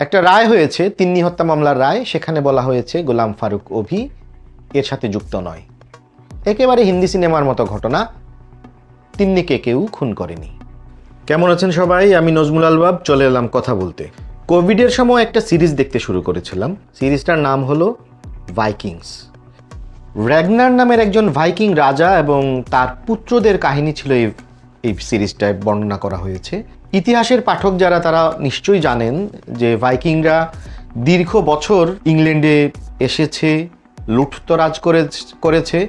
একটা রায় হয়েছে তিন্নি হত্যা মামলার রায়, সেখানে বলা হয়েছে গোলাম ফারুক অভি এর সাথে যুক্ত নয়। একেবারে হিন্দি সিনেমার মতো ঘটনা, তিন্নিকে কেউ খুন করেনি। কেমন আছেন সবাই? আমি নজমুল আলবাব চলে এলাম কথা বলতে। কোভিডের সময় একটা সিরিজ দেখতে শুরু করেছিলাম। সিরিজটার নাম হলো ভাইকিংস। র্যাগনার নামের একজন ভাইকিং রাজা এবং তার পুত্রদের কাহিনী ছিল এই এই সিরিজটায় বর্ণনা করা হয়েছে। ইতিহাসের পাঠক যারা, তারা নিশ্চয়ই জানেন যে ভাইকিংরা দীর্ঘ বছর ইংল্যান্ডে এসেছে লুঠতরাজ করে করেছে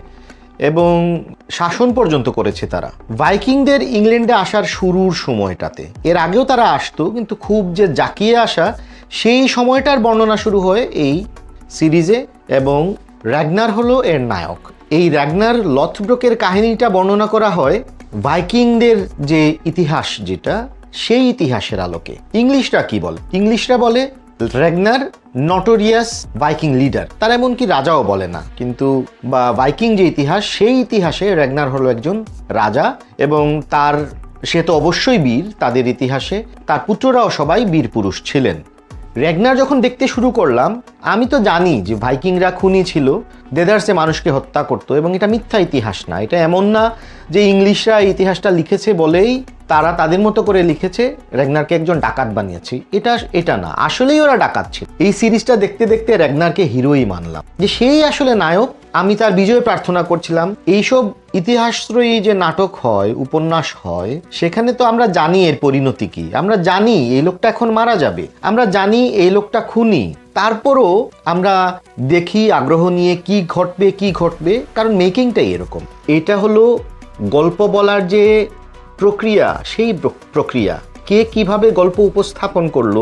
এবং শাসন পর্যন্ত করেছে তারা। ভাইকিংদের ইংল্যান্ডে আসার শুরুর সময়টাতে। এর আগেও তারা আসতো, কিন্তু খুব যে জাকিয়ে আসা, সেই সময়টার বর্ণনা শুরু হয় এই সিরিজে এবং র্যাগনার হলো এর নায়ক। এই র্যাগনার লথব্রোকের কাহিনীটা বর্ণনা করা হয় ভাইকিংদের যে ইতিহাস যেটা সেই ইতিহাসের আলোকে। ইংলিশরা কি বলে? ইংলিশরা বলে, রেগনার নটোরিয়াস ভাইকিং লিডার। তার এমনকি রাজাও বলে না। কিন্তু, বা, ভাইকিং যে ইতিহাস, সেই ইতিহাসে রেগনার হলো একজন রাজা এবং তার, সে তো অবশ্যই বীর, তাদের ইতিহাসে তার পুত্ররাও সবাই বীর পুরুষ ছিলেন। রেগনার যখন দেখতে শুরু করলাম, আমি তো জানি যে ভাইকিংরা খুনি ছিল, দেদার্সে মানুষকে হত্যা করতো এবং এটা মিথ্যা ইতিহাস না। এটা এমন না যে ইংলিশরা ইতিহাসটা লিখেছে বলেই তারা তাদের মতো করে লিখেছে রেগনারকে একজন ডাকাত বানিয়েছে। এটা এটা না, আসলেই ওরা ডাকাত ছিল। এই সিরিজটা দেখতে দেখতে রেগনারকে হিরোই মানলাম। যে সেই আসলে নায়ক, আমি তার বিজয় প্রার্থনা করছিলাম। এইসব ইতিহাসত্রয়ী যে নাটক হয়, উপন্যাস হয়, সেখানে তো আমরা জানি এর পরিণতি কি। আমরা জানি এই লোকটা এখন মারা যাবে। আমরা জানি এই লোকটা খুনি। তারপরও আমরা দেখি আগ্রহ নিয়ে কি ঘটবে কি ঘটবে, কারণ মেকিংটাই এরকম। এটা হলো গল্প বলার যে প্রক্রিয়া, সেই প্রক্রিয়া। কে কীভাবে গল্প উপস্থাপন করল,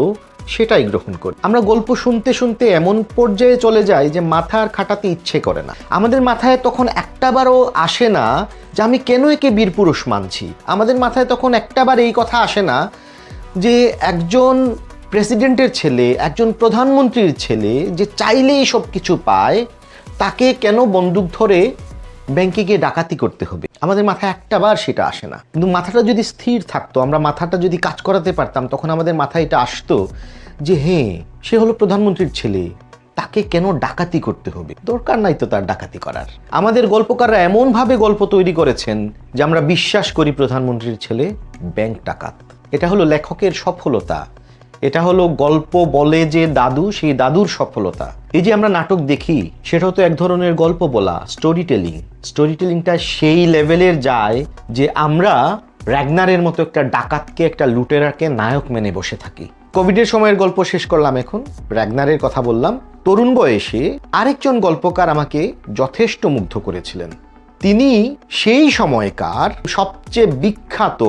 সেটাই গ্রহণ করি। আমরা গল্প শুনতে শুনতে এমন পর্যায়ে চলে যাই যে মাথা আর খাটাতে ইচ্ছে করে না। আমাদের মাথায় তখন একটাবারও আসে না যে আমি কেন একে বীর পুরুষ মানছি। আমাদের মাথায় তখন একটাবার এই কথা আসে না যে একজন প্রেসিডেন্টের ছেলে, একজন প্রধানমন্ত্রীর ছেলে যে চাইলেই সব কিছু পায়, তাকে কেন বন্দুক ধরে ব্যাংকে গিয়ে ডাকাতি করতে হবে। আমাদের মাথায় একটা বার সেটা আসে না। কিন্তু মাথাটা যদি স্থির থাকতো, আমরা মাথাটা যদি কাজ করাতে পারতাম, তখন আমাদের মাথায় এটা আসতো যে হ্যাঁ সে হলো প্রধানমন্ত্রীর ছেলে। তাকে কেন ডাকাতি করতে হবে? দরকার নাই তো তার ডাকাতি করার। আমাদের গল্পকাররা এমনভাবে গল্প তৈরি করেছেন যে, আমরা বিশ্বাস করি প্রধানমন্ত্রীর ছেলে ব্যাংক ডাকাত। এটা হলো লেখকের সফলতা। এটা হলো গল্প বলে যে দাদু, সেই দাদুর সফলতা। এই যে আমরা নাটক দেখি সেটা তো এক ধরনের গল্প বলা স্টোরি টেলিং স্টোরি টেলিংটা সেই লেভেলের যায় যে আমরা র্যাগনারের মতো একটা ডাকাতকে, একটা লুটেরাকে নায়ক মেনে বসে থাকি। কোভিডের সময়ের গল্প শেষ করলাম এখন র্যাগনারের কথা বললাম। তরুণ বয়সে আরেকজন গল্পকার আমাকে যথেষ্ট মুগ্ধ করেছিলেন। তিনি সেই সময়কার সবচেয়ে বিখ্যাত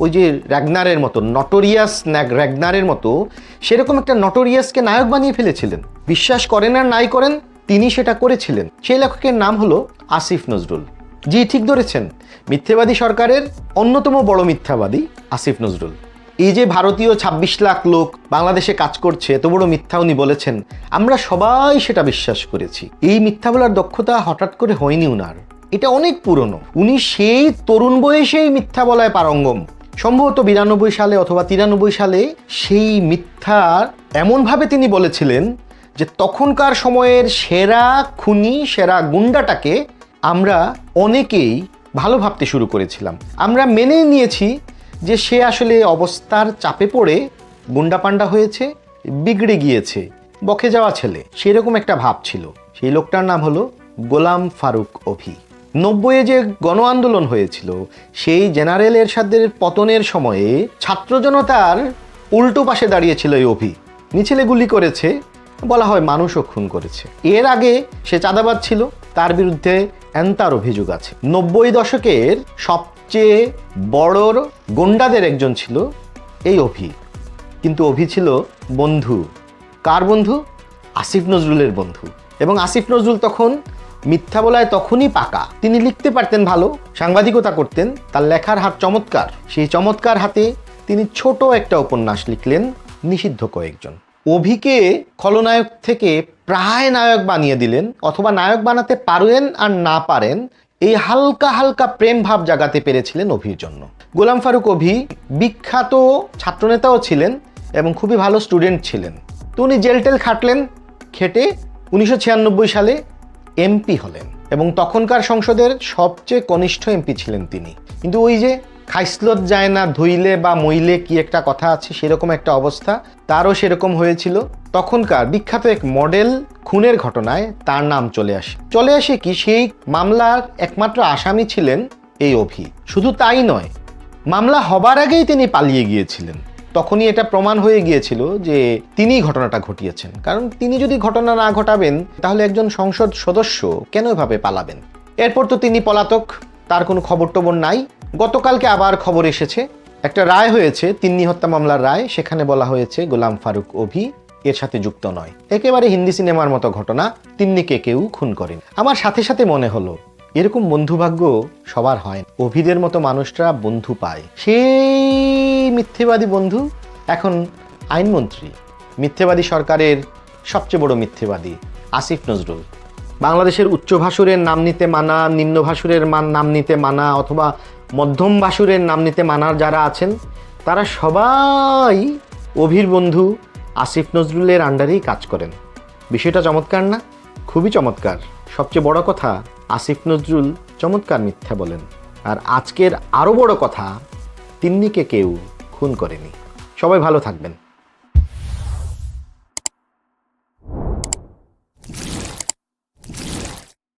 ওই যে র্যাগনারের মতো নটোরিয়াস র্যাগনারের মতো, সেরকম একটা নটোরিয়াসকে নায়ক বানিয়ে ফেলেছিলেন। বিশ্বাস করেন আর নাই করেন, তিনি সেটা করেছিলেন। সেই লেখকের নাম হলো আসিফ নজরুল। জি ঠিক ধরেছেন, মিথ্যেবাদী সরকারের অন্যতম বড় মিথ্যাবাদী আসিফ নজরুল। এই যে ভারতীয় ২৬ লাখ লোক বাংলাদেশে কাজ করছে, এত বড় মিথ্যা উনি বলেছেন, আমরা সবাই সেটা বিশ্বাস করেছি। এই মিথ্যা বলার দক্ষতা হঠাৎ করে হয়নি উনার। এটা অনেক পুরনো। উনি সেই তরুণ বয়সেই মিথ্যা বলায় পারঙ্গম। সম্ভবত বিরানব্বই সালে অথবা তিরানব্বই সালে সেই মিথ্যা এমনভাবে তিনি বলেছিলেন যে তখনকার সময়ের সেরা খুনি, সেরা গুন্ডাটাকে আমরা অনেকেই ভালো ভাবতে শুরু করেছিলাম। আমরা মেনে নিয়েছি যে সে আসলে অবস্থার চাপে পড়ে গুন্ডা পান্ডা হয়েছে, বিগড়ে গিয়েছে, বকে যাওয়া ছেলে। সেরকম একটা ভাব ছিল। সেই লোকটার নাম হলো গোলাম ফারুক অভি। নব্বইয়ে যে গণ আন্দোলন হয়েছিল, সেই জেনারেল এরশাদের পতনের সময়ে ছাত্র জনতার উল্টো পাশে দাঁড়িয়েছিল এই অভি। মিছিলে গুলি করেছে, বলা হয় মানুষও খুন করেছে। এর আগে সে চাঁদাবাদ ছিল, তার বিরুদ্ধে এন্তার অভিযোগ আছে। নব্বই দশকের সবচেয়ে বড় গোন্ডাদের একজন ছিল এই অভি। কিন্তু অভি ছিল বন্ধু। কার বন্ধু? আসিফ নজরুলের বন্ধু। এবং আসিফ নজরুল তখন মিথ্যা বলায় তখনই পাকা। তিনি লিখতে পারতেন ভালো, সাংবাদিকতা করতেন, তার লেখার হাত চমৎকার। সেই চমৎকার হাতে তিনি ছোট একটা উপন্যাস লিখলেন, নিষিদ্ধ কয়েকজন। অভিকে খলনায়ক থেকে প্রায় নায়ক বানিয়ে দিলেন, অথবা নায়ক বানাতে পারেন আর না পারেন, এই হালকা হালকা প্রেম ভাব জাগাতে পেরেছিলেন অভির জন্য। গোলাম ফারুক অভি বিখ্যাত ছাত্রনেতাও ছিলেন এবং খুবই ভালো স্টুডেন্ট ছিলেন। তো উনি জেল টেল খাটলেন, খেটে উনিশশো ছিয়ানব্বই সালে এমপি হলেন এবং তখনকার সংসদের সবচেয়ে কনিষ্ঠ এমপি ছিলেন তিনি। কিন্তু ওই যে খাইসলত যায় না, ধুইলে বা মইলে কি একটা কথা আছে, সেরকম একটা অবস্থা, তারও সেরকম হয়েছিল। তখনকার বিখ্যাত এক মডেল খুনের ঘটনায় তার নাম চলে আসে। চলে আসে কি, সেই মামলার একমাত্র আসামি ছিলেন এই অভি। শুধু তাই নয়, মামলা হবার আগেই তিনি পালিয়ে গিয়েছিলেন। তখনই এটা প্রমাণ হয়ে গিয়েছিল যে তিনিই ঘটনাটা ঘটিয়েছেন। কারণ তিনি যদি ঘটনা না ঘটাবেন, তাহলে একজন সংসদ সদস্য কেন এভাবে পালাবেন? এরপর তো তিনি পলাতক, তার কোনো খবর টবর নাই। গতকালকে আবার খবর এসেছে। একটা রায় হয়েছে, তিন্নি হত্যা মামলার রায়, সেখানে বলা হয়েছে গোলাম ফারুক অভি এর সাথে যুক্ত নয়। একেবারে হিন্দি সিনেমার মতো ঘটনা, তিন্নিকে কেউ খুন করেন। আমার সাথে সাথে মনে হলো এরকম বন্ধুভাগ্য সবার হয় না। অভিদের মতো মানুষরা বন্ধু পায়। সেই মিথ্যেবাদী বন্ধু এখন আইনমন্ত্রী, মিথ্যেবাদী সরকারের সবচেয়ে বড় মিথ্যেবাদী আসিফ নজরুল। বাংলাদেশের উচ্চ ভাসুরের নাম নিতে মানা, নিম্ন ভাসুরের মান, নাম নিতে মানা অথবা মধ্যম ভাসুরের নাম নিতে মানার যারা আছেন, তারা সবাই অভির বন্ধু আসিফ নজরুলের আন্ডারেই কাজ করেন। বিষয়টা চমৎকার না? খুবই চমৎকার। সবচেয়ে বড় কথা আসিফ নজরুল চমৎকার মিথ্যা বলেন। আর আজকের আরও বড় কথা, তিন্নিকে কেউ খুন করেনি। সবাই ভালো থাকবেন।